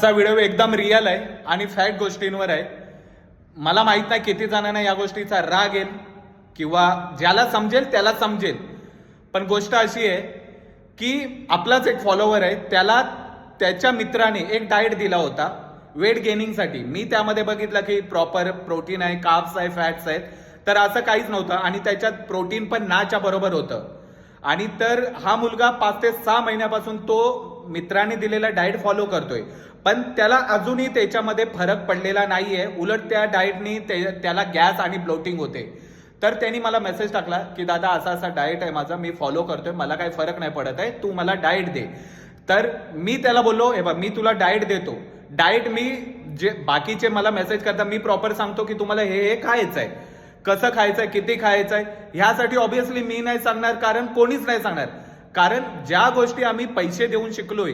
आजचा व्हिडिओ एकदम रिअल आहे आणि फॅक्ट गोष्टींवर आहे. मला माहीत नाही किती जणांना या गोष्टीचा राग येईल किंवा ज्याला समजेल त्याला समजेल. पण गोष्ट अशी आहे की आपलाच एक फॉलोवर आहे त्याला त्याच्या मित्राने एक डाएट दिला होता वेट गेनिंगसाठी मी त्यामध्ये बघितलं की प्रॉपर प्रोटीन आहे काप्स आहे फॅट्स आहेत. तर असं काहीच नव्हतं आणि त्याच्यात प्रोटीन पण नाच्या बरोबर होतं. आणि तर हा मुलगा पाच ते सहा महिन्यापासून तो मित्राने दिलेला डाएट फॉलो करतोय. पण त्याला अजूनही त्याच्यामध्ये फरक पडलेला नाही आहे उलट त्या डाएटनी त्याला गॅस आणि ब्लोटिंग होते. तर त्यांनी मला मेसेज टाकला की दादा असा असा डाएट आहे माझा मी फॉलो करतोय मला काही फरक नाही पडत आहे तू मला डाएट दे. तर मी त्याला बोललो हे बा मी तुला डाएट देतो. डाएट मी जे बाकीचे मला मेसेज करता मी प्रॉपर सांगतो की तुम्हाला हे हे खायचं आहे कसं खायचंय किती खायचंय ह्यासाठी ऑब्विसली मी नाही सांगणार कारण कोणीच नाही सांगणार. कारण ज्या गोष्टी आम्ही पैसे देऊन शिकलोय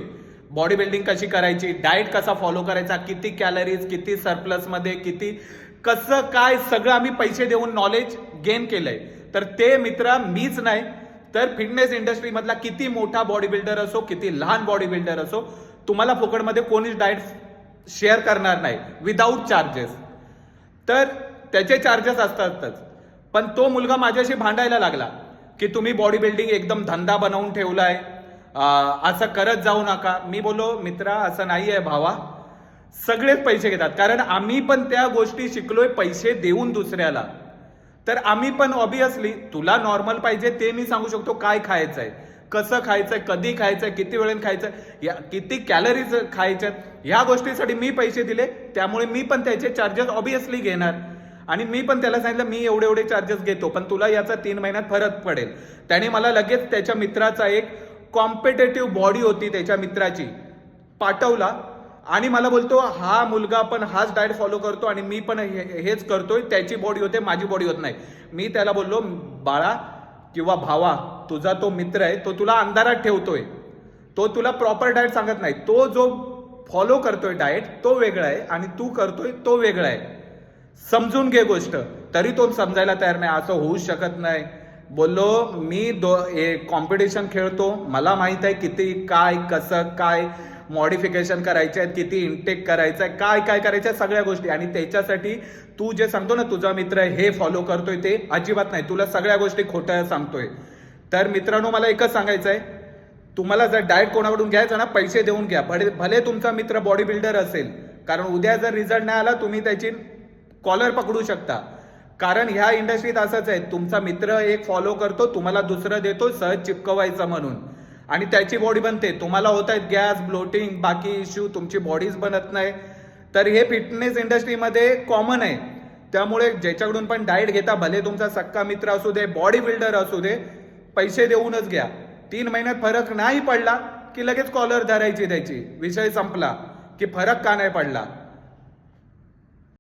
बॉडी बिल्डिंग कशी करायची डाएट कसा फॉलो करायचा किती कॅलरीज किती सरप्लसमध्ये किती कसं काय सगळं आम्ही पैसे देऊन नॉलेज गेन केलंय. तर ते मित्र मीच नाही तर फिटनेस इंडस्ट्रीमधला किती मोठा बॉडी बिल्डर असो किती लहान बॉडी बिल्डर असो तुम्हाला फुकटमध्ये कोणीच डाएट शेअर करणार नाही विदाऊट चार्जेस तर त्याचे चार्जेस असतातच. पण तो मुलगा माझ्याशी भांडायला लागला की तुम्ही बॉडी बिल्डिंग एकदम धंदा बनवून ठेवलाय आहे असं करत जाऊ नका. मी बोलो मित्रा असं नाही आहे भावा. सगळेच पैसे घेतात. कारण आम्ही पण त्या गोष्टी शिकलोय पैसे देऊन दुसऱ्याला. तर आम्ही पण ऑबियसली तुला नॉर्मल पाहिजे ते मी सांगू शकतो काय खायचं आहे कसं खायचंय कधी खायचंय किती वेळेन खायचं या किती कॅलरीज खायच्यात ह्या गोष्टीसाठी मी पैसे दिले. त्यामुळे मी पण त्याचे चार्जेस ऑबियसली घेणार. आणि मी पण त्याला सांगितलं मी एवढे एवढे चार्जेस घेतो पण तुला याचा तीन महिन्यात फरक पडेल. त्याने मला लगेच त्याच्या मित्राचा एक कॉम्पिटेटिव्ह बॉडी होती त्याच्या मित्राची. पाठवला. आणि मला बोलतो हा मुलगा पण हाच डाएट फॉलो करतो आणि मी पण हे- हेच करतोय. त्याची बॉडी होते माझी बॉडी होत नाही. मी त्याला बोललो बाळा किंवा भावा तुझा तो मित्र आहे तो तुला अंधारात ठेवतोय. तो तुला प्रॉपर डाएट सांगत नाही. तो जो फॉलो करतोय डाएट तो वेगळा आहे आणि तू करतोय तो वेगळा आहे. समजून घे गोष्ट. तरी तो समजायला तयार नाही. असं होऊ शकत नाही. बोललो मी दो कॉम्पिटिशन खेळतो. मला माहीत आहे किती काय कसं काय मॉडिफिकेशन करायचे आहेत किती इनटेक करायचं आहे काय काय करायचं आहे सगळ्या गोष्टी. आणि त्याच्यासाठी तू जे सांगतो ना तुझा मित्र हे फॉलो करतोय ते अजिबात नाही. तुला सगळ्या गोष्टी खोट्या सांगतोय. तर मित्रांनो मला एकच सांगायचं आहे. तुम्हाला जर डाएट कोणाकडून घ्यायचं ना पैसे देऊन घ्या. भले भले तुमचा मित्र बॉडी बिल्डर असेल. कारण उद्या जर रिझल्ट नाही आला तुम्ही त्याची कॉलर पकडू शकता. कारण ह्या इंडस्ट्रीत असंच आहे तुमचा मित्र एक फॉलो करतो तुम्हाला दुसरं देतो सहज चिपकवायचं म्हणून. आणि त्याची बॉडी बनते. तुम्हाला होत आहेत गॅस ब्लोटिंग बाकी इश्यू तुमची बॉडीज बनत नाही. तर हे फिटनेस इंडस्ट्रीमध्ये कॉमन आहे. त्यामुळे ज्याच्याकडून पण डाएट घेता भले तुमचा सक्का मित्र असू दे बॉडी बिल्डर असू दे पैसे देऊनच घ्या. तीन महिन्यात फरक नाही पडला की लगेच कॉलर धरायची त्याची. विषय संपला की फरक का नाही पडला?